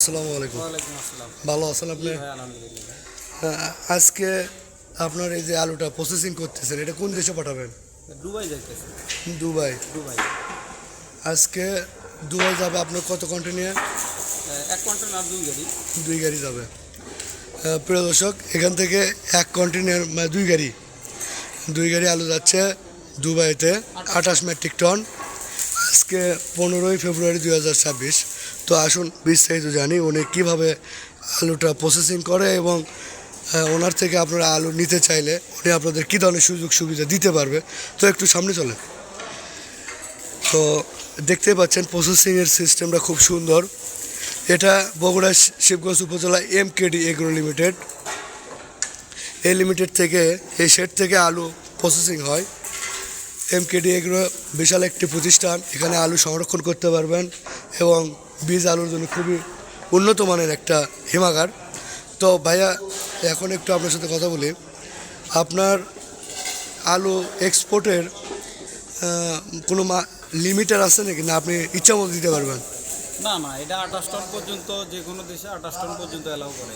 আসসালামু আলাইকুম। ভালো আছেন আপনি? আজকে আপনার এই যে আলুটা প্রসেসিং করতেছেন এটা কোন দেশে পাঠাবেন? Dubai Dubai. দুবাই। আজকে দুবাই যাবে আপনার কত কন্টেনিয়ার এক দুই গাড়ি। দুই গাড়ি যাবে। প্রিয় দর্শক এখান থেকে এক কন্টেনার মানে দুই গাড়ি। দুই গাড়ি আলু যাচ্ছে দুবাইতে আঠাশ মেট্রিক টন। আজকে পনেরোই ফেব্রুয়ারি দুই হাজার ছাব্বিশ। তো আসুন, বিস্তারিত জানি উনি কীভাবে আলুটা প্রসেসিং করে এবং ওনার থেকে আপনারা আলু নিতে চাইলে উনি আপনাদের কী ধরনের সুযোগ সুবিধা দিতে পারবে? তো একটু সামনে চলেন। তো দেখতে পাচ্ছেন প্রসেসিংয়ের সিস্টেমটা খুব সুন্দর। এটা বগুড়া শিবগঞ্জ উপজেলা এম কেডি এগ্রো লিমিটেড এই লিমিটেড থেকে, এই শেড থেকে আলু প্রসেসিং হয়। এম কেডি এগ্রো বিশাল একটি প্রতিষ্ঠান, এখানে আলু সংরক্ষণ করতে পারবেন এবং বীজ আলুর জন্য খুবই উন্নত মানের একটা হিমাগার। তো ভাইয়া এখন একটু আপনার সাথে কথা বলি। আপনার আলু এক্সপোর্টের কোনো মা লিমিটার আছে নাকি? না আপনি ইচ্ছা মতো দিতে পারবেন? না না এটা আঠাশ টন পর্যন্ত যে কোনো দেশে আঠাশ টন পর্যন্ত অ্যালাউ করে।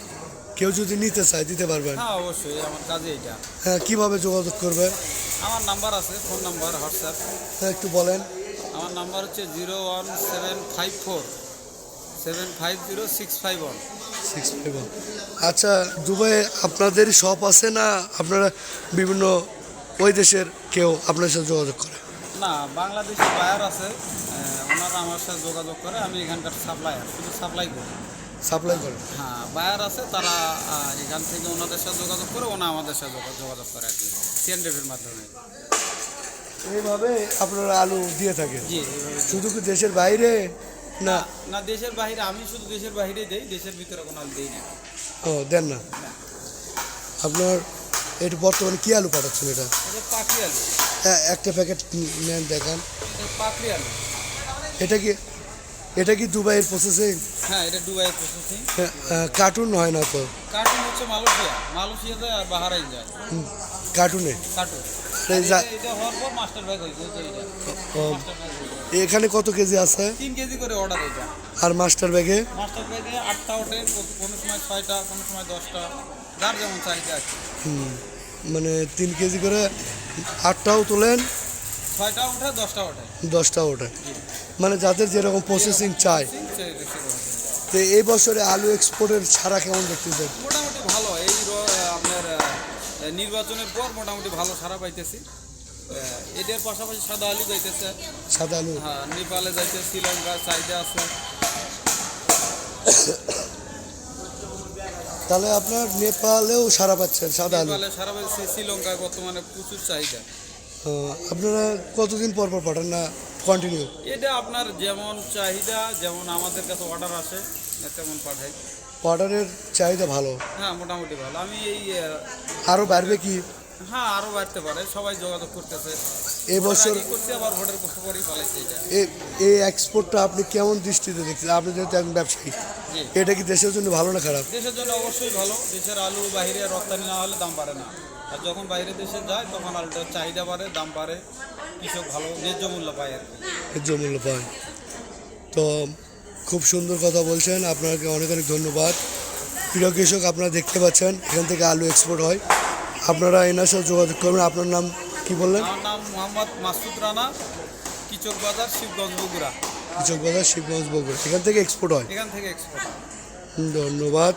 কেউ যদি নিতে চায় দিতে পারবেন? হ্যাঁ অবশ্যই আমার কাজে এটা। হ্যাঁ কীভাবে যোগাযোগ করবে? আমার নাম্বার আছে ফোন নাম্বার হোয়াটসঅ্যাপ। হ্যাঁ একটু বলেন। আমার নাম্বার হচ্ছে zero one seven five four. Seven five zero six five one six five আচ্ছা দুবাই আপনাদের শপ আছে না আপনারা বিভিন্ন ওই দেশের কেউ আপনার সাথে যোগাযোগ করে? না বাংলাদেশি বায়ার আছে ওনারা আমার সাথে যোগাযোগ করে আমি এখানকার সাপ্লায়ার শুধু সাপ্লাই করি। সাপ্লাই করে? হ্যাঁ বায়ার আছে তারা এখান থেকে ওনাদের সাথে যোগাযোগ করে ওনা আমাদের সাথে যোগা- যোগাযোগ করে আর কি সিএনডিএফের মাধ্যমে। এইভাবে আপনারা আলু দিয়ে দিই। শুধু কি দেশের বাইরে? না। না দেশের বাইরে আমি শুধু দেশের বাইরে দেই দেশের ভিতরে কোনো আলু দিই না। ও দেন না। আপনার এটা বর্তমানে কি আলু পাঠাচ্ছেন এটা? এটা পাকড়ি আলু। হ্যাঁ, একটা প্যাকেট নেন দেখান। এটা পাকড়ি আলু। এটা কি এটা কি দুবাইয়ের প্রসেসিং হ্যাঁ এটা দুবাই প্রসেসিং কার্টুন হয় না তো? কার্টুন হচ্ছে মালয়েশিয়া। মালয়েশিয়াতে আর বাহারাইন যায়। কার্টুনে কার্টুন এখানে কত কেজি আছে? কেজি করে অর্ডার এটা। আর মাস্টার ব্যাগে মাস্টার ব্যাগে আটটা ওঠে কোনো সময় ছয়টা কোনো সময় দশটা। যার যেমন চাহিদা আছে হুম, মানে তিন কেজি করে আটটাও তোলেন ছয়টা ওঠে দশটা ওঠে। দশটাও ওঠে। মানে যাদের যেরকম প্রসেসিং সেরকম। তো এই বছরে আলু এক্সপোর্টের ছাড়া কেমন দেখতেছেন? মোটামুটি ভালো। এই আপনার নির্বাচনের পর মোটামুটি ভালো সারা পাইতেছি। এটার পাশাপাশি সাদা আলু যাইতেছে। সাদা আলু। হ্যাঁ নেপালে যাইতে শ্রীলঙ্কা চাহিদা আছে। তাহলে আপনার নেপালেও সারা পাচ্ছেন সাদা আলু। নেপালে সারা পাচ্ছে শ্রীলঙ্কায় বর্তমানে প্রচুর চাহিদা। আপনারা কতদিন পর পর পাঠান না কন্টিনিউ এটা আপনার যেমন চাহিদা যেমন আমাদের কাছে অর্ডার আসে তেমন পাঠাই। অর্ডারের চাহিদা ভালো? হ্যাঁ মোটামুটি ভালো। আমি এই আরও বাড়বে কি? হ্যাঁ আরও বাড়তে পারে। সবাই যোগাযোগ করতেছে। এই বছর আগে আবার ভোটের পরেই পালাইছে এটা। এ- এই এক্সপোর্টটা আপনি কেমন দৃষ্টিতে দেখছেন? আপনি যেহেতু একজন ব্যবসায়ী এটা কি দেশের জন্য ভালো না খারাপ? দেশের জন্য অবশ্যই ভালো। দেশের আলু বাইরে রপ্তানি না হলে দাম বাড়ে না। আর যখন বাইরে দেশে যায় তখন আলুটার চাহিদা বাড়ে দাম বাড়ে। কৃষক ভালো ন্যায্য মূল্য পায় আর কি। ন্যায্য মূল্য পায়। তো খুব সুন্দর কথা বলছেন। আপনাকে অনেক অনেক ধন্যবাদ। প্রিয় কৃষক আপনারা দেখতে পাচ্ছেন এখান থেকে আলু এক্সপোর্ট হয়। আপনারা এনার সাথে যোগাযোগ করবেন। আপনার নাম কি বললেন? আমার নাম মোহাম্মদ মাসুদ রানা কিচক বাজার শিবগঞ্জ বগুড়া। কিচক বাজার শিবগঞ্জ বগুড়া। এখান থেকে এক্সপোর্ট হয়? এখান থেকে এক্সপোর্ট ধন্যবাদ।